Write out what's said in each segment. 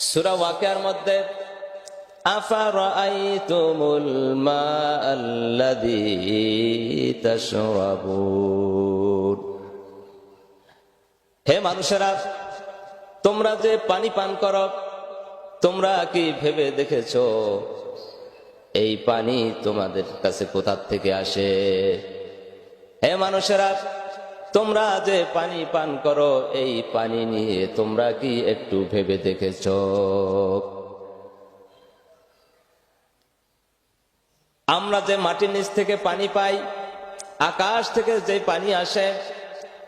সুরা ওয়াকিয়ার মধ্যে হে মানুষেরা, তোমরা যে পানি পান করো, তোমরা কি ভেবে দেখেছ? এই পানি তোমাদের কাছে কোথার থেকে আসে? হে মানুষেরা তোমরা যে পানি পান করো, এই পানি নিয়ে তোমরা কি একটু ভেবে দেখেছ? আমরা যে মাটির নিচ থেকে পানি পাই, আকাশ থেকে যে পানি আসে,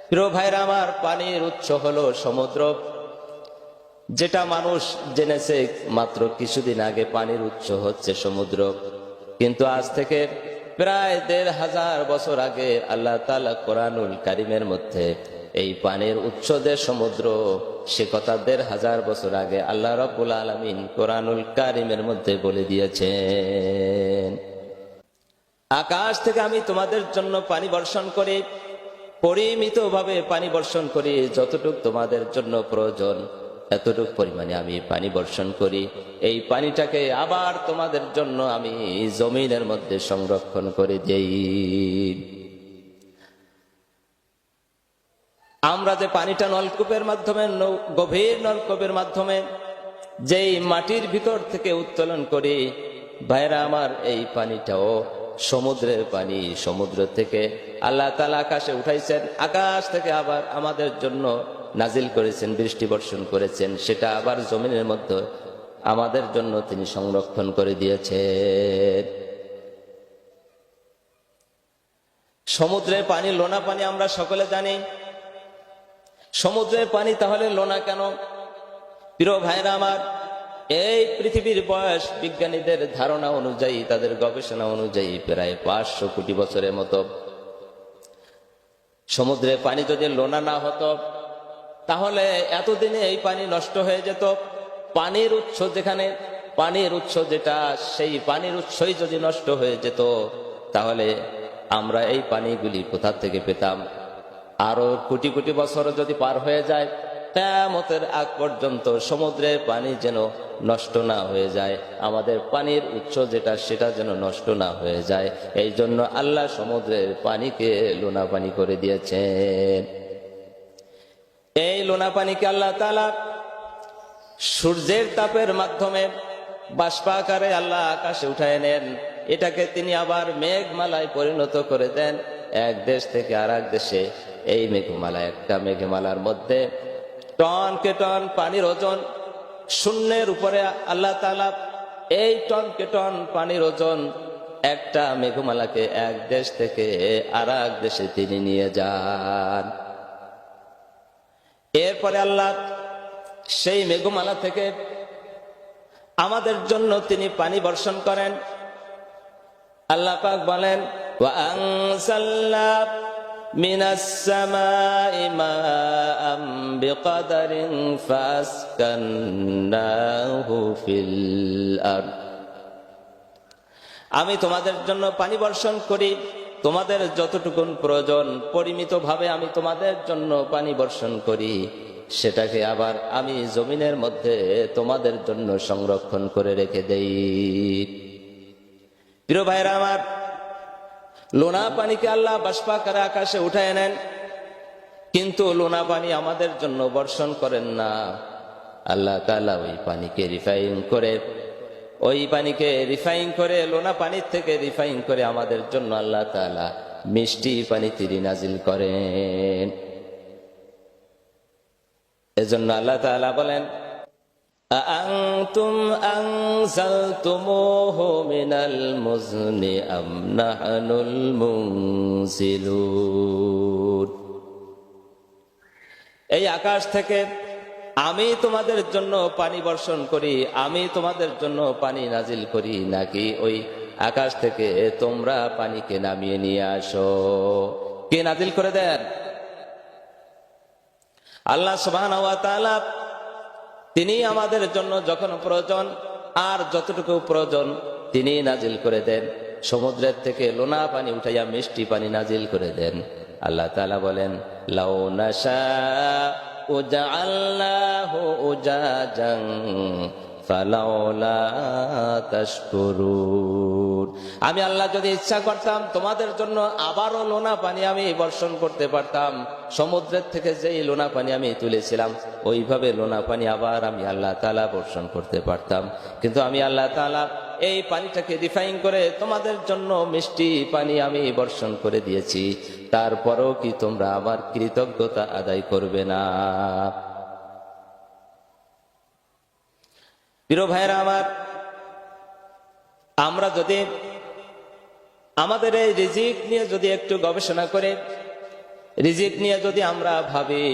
প্রিয় ভাইরা, আমার পানির উৎস হলো সমুদ্র, যেটা মানুষ জেনেছে মাত্র কিছুদিন আগে পানির উৎস হচ্ছে সমুদ্র। কিন্তু আজ থেকে প্রায় দেড় হাজার বছর আগে আল্লাহ তালা কোরআনুল কারিমের মধ্যে এই পানির উৎস যে সমুদ্র, সে কথা দেড় হাজার বছর আগে আল্লাহ রব্বুল আলমিন কোরআনুল কারিমের মধ্যে বলে দিয়েছেন, আকাশ থেকে আমি তোমাদের জন্য পানি বর্ষণ করি পরিমিত ভাবে পানি বর্ষণ করি, যতটুক তোমাদের জন্য প্রয়োজন। এতটুক পরিমাণে আমি পানি বর্ষণ করি। এই পানিটাকে আবার তোমাদের জন্য আমি জমিনের মধ্যে সংরক্ষণ করে দেই। আমরা যে পানিটা নলকূপের মাধ্যমে গভীর নলকূপের মাধ্যমে, যেই মাটির ভিতর থেকে উত্তোলন করি ভাইরা আমার, এই পানিটাও সমুদ্রের পানি, সমুদ্র থেকে আল্লাহ তালা আকাশে উঠাইছেন, আকাশ থেকে আবার আমাদের জন্য নাজিল করেছেন, বৃষ্টি বর্ষণ করেছেন, সেটা আবার জমিনের মধ্যে আমাদের জন্য তিনি সংরক্ষণ করে দিয়েছেন। সমুদ্রের পানি, লোনা পানি আমরা সকলে জানি। সমুদ্রের পানি তাহলে লোনা কেন? প্রিয় ভাইরা আমার, এই পৃথিবীর বয়স বিজ্ঞানীদের ধারণা অনুযায়ী, তাদের গবেষণা অনুযায়ী প্রায় পাঁচশো কোটি বছরের মতো। সমুদ্রের পানি যদি লোনা না হতো তাহলে এতদিনে এই পানি নষ্ট হয়ে যেত। পানির উৎস যেখানে, পানির উৎস যেটা, সেই পানির উৎসই যদি নষ্ট হয়ে যেত, তাহলে আমরা এই পানিগুলি কোথা থেকে পেতাম? আরও কোটি কোটি বছর যদি পার হয়ে যায়, কেয়ামতের আগ পর্যন্ত সমুদ্রের পানি যেন নষ্ট না হয়ে যায়, আমাদের পানির উৎস যেটা, সেটা যেন নষ্ট না হয়ে যায়। এই জন্য আল্লাহ সমুদ্রের পানিকে লোনা পানি করে দিয়েছেন। এই লোনা পানিকে আল্লাহ তালা সূর্যের তাপের মাধ্যমে বাষ্পাকারে আল্লাহ আকাশে উঠায় নেন। এটাকে তিনি আবার মেঘমালায় পরিণত করে দেন। এক দেশ থেকে আর এক দেশে এই মেঘমালা, একটা মেঘমালার মধ্যে টন কে টন পানির ওজন শূন্যের উপরে আল্লাহ তালা এই টন কে টন পানির ওজন একটা মেঘমালাকে এক দেশ থেকে আর এক দেশে তিনি নিয়ে যান। এরপরে আল্লাহ সেই মেঘমালা থেকে আমাদের জন্য তিনি পানি বর্ষণ করেন। আল্লাহ পাক বলেন আমি তোমাদের জন্য পানি বর্ষণ করি। তোমাদের যতটুকুন প্রয়োজন পরিমিত ভাবে আমি তোমাদের জন্য পানি বর্ষণ করি। সেটাকে আবার আমি জমিনের মধ্যে তোমাদের জন্য সংরক্ষণ করে রেখে দেই। প্রিয় ভাইরা আমার, লোনা পানিকে আল্লাহ বাষ্পাকারে আকাশে উঠায় নেন, কিন্তু লোনা পানি আমাদের জন্য বর্ষণ করেন না। আল্লাহ তালা ওই পানিকে রিফাইন করে ওই পানিকে রিফাইন করে লোনা পানির থেকে রিফাইন করে আমাদের জন্য আল্লাহ তালা মিষ্টি পানি তিনি নাজিল করেন এজন্য আল্লাহ তাআলা বলেন أأنتم أنزلتموه من المزن أم نحن المنزلون এই আকাশ থেকে আমি তোমাদের জন্য পানি বর্ষণ করি, আমি তোমাদের জন্য পানি নাজিল করি, নাকি ওই আকাশ থেকে তোমরা পানিকে নামিয়ে নিয়ে আসো? কে নাজিল করে দেন? আল্লাহ তাআলা তিনি আমাদের জন্য যখন প্রয়োজন, আর যতটুকু প্রয়োজন, তিনি নাজিল করে দেন। সমুদ্রের থেকে লোনা পানি উঠাইয়া মিষ্টি পানি নাজিল করে দেন। আল্লাহ তাআলা বলেন, লাউ নাশা وجعلناه أجاجا فلولا تشكرون আমি আল্লাহ যদি ইচ্ছা করতাম তোমাদের জন্য আবারও লোনা পানি আমি বর্ষণ করতে পারতাম সমুদ্রের থেকে যেই লোনা পানি আমি তুলেছিলাম ওইভাবে লোনা পানি আবার আমি আল্লাহ তালা বর্ষণ করতে পারতাম কিন্তু আমি আল্লাহ তালা এই পানিটাকে রিফাইন করে তোমাদের জন্য মিষ্টি পানি আমি বর্ষণ করে দিয়েছি। তারপরও কি তোমরা আমার কৃতজ্ঞতা আদায় করবে না? প্রিয় ভাইরা আমার, আমরা যদি আমাদের এই রিজিক নিয়ে যদি একটু গবেষণা করে, রিজিক নিয়ে যদি আমরা ভাবি,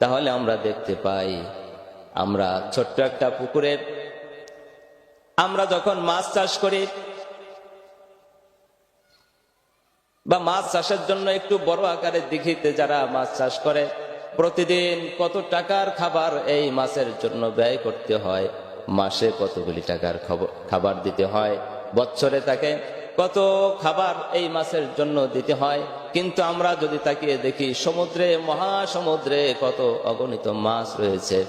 তাহলে আমরা দেখতে পাই, আমরা ছোট্ট একটা পুকুরে আমরা যখন মাছ চাষ করি, বা মাছ চাষের জন্য একটু বড় আকারের দিঘিতে যারা মাছ চাষ করে, প্রতিদিন কত টাকার খাবার এই মাছের জন্য ব্যয় করতে হয়? মাসে কতগুলি টাকার খবর- খাবার দিতে হয়? বছরে তাকে কত খাবার এই মাছের জন্য দিতে হয়? কিন্তু আমরা যদি তাকিয়ে দেখি, সমুদ্রে, মহাসমুদ্রে কত অগণিত মাছ রয়েছে।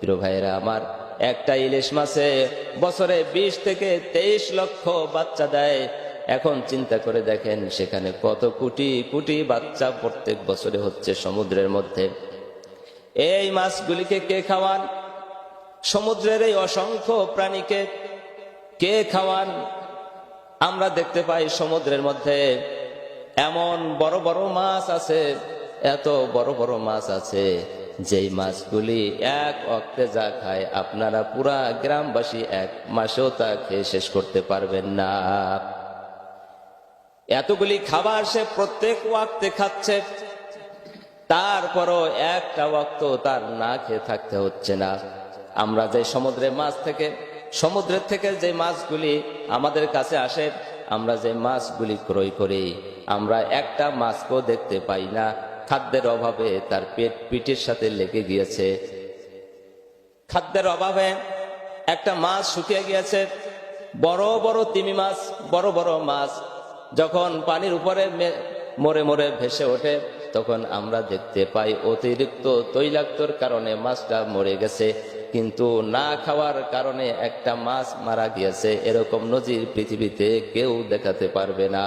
প্রিয় ভাইয়েরা, আমার একটা ইলিশ মাছে বছরে বিশ থেকে তেইশ লক্ষ বাচ্চা দেয়। এখন চিন্তা করে দেখেন সেখানে কত কোটি কোটি বাচ্চা প্রত্যেক বছরে হচ্ছে সমুদ্রের মধ্যে। এই মাছগুলিকে কে খাওয়ান? সমুদ্রের এই অসংখ্য প্রাণীকে কে খাওয়ান? আমরা দেখতে পাই সমুদ্রের মধ্যে এমন বড় বড় মাছ আছে, এত বড় বড় মাছ আছে। যেই মাছগুলি এক অক্তে যা খায়, আপনারা পুরা গ্রামবাসী এক মাসেও তা খেয়ে শেষ করতে পারবেন না। এতগুলি খাবার সে প্রত্যেক ওয়াক্তে খাচ্ছে, তারপরও একটা ওয়াক্ত তার না খেয়ে থাকতে হচ্ছে না। আমরা যে সমুদ্রে মাছ থেকে, সমুদ্রের থেকে যে মাছগুলি আমাদের কাছে আসে, আমরা যে মাছগুলি ক্রয় করি, আমরা একটা মাছকেও দেখতে পাই না। খাদ্যের অভাবে তার পেট পিঠের সাথে লেগে গিয়েছে। খাদ্যের অভাবে একটা মাছ শুকিয়ে গিয়েছে, বড় বড় তিমি মাছ, বড় বড় মাছ। যখন পানির উপরে মরে মরে ভেসে ওঠে, তখন আমরা দেখতে পাই অতিরিক্ত তৈলাক্তর কারণে মাছটা মরে গেছে। কিন্তু না খাওয়ার কারণে একটা মাছ মারা গিয়েছে। এরকম নজির পৃথিবীতে কেউ দেখাতে পারবে না।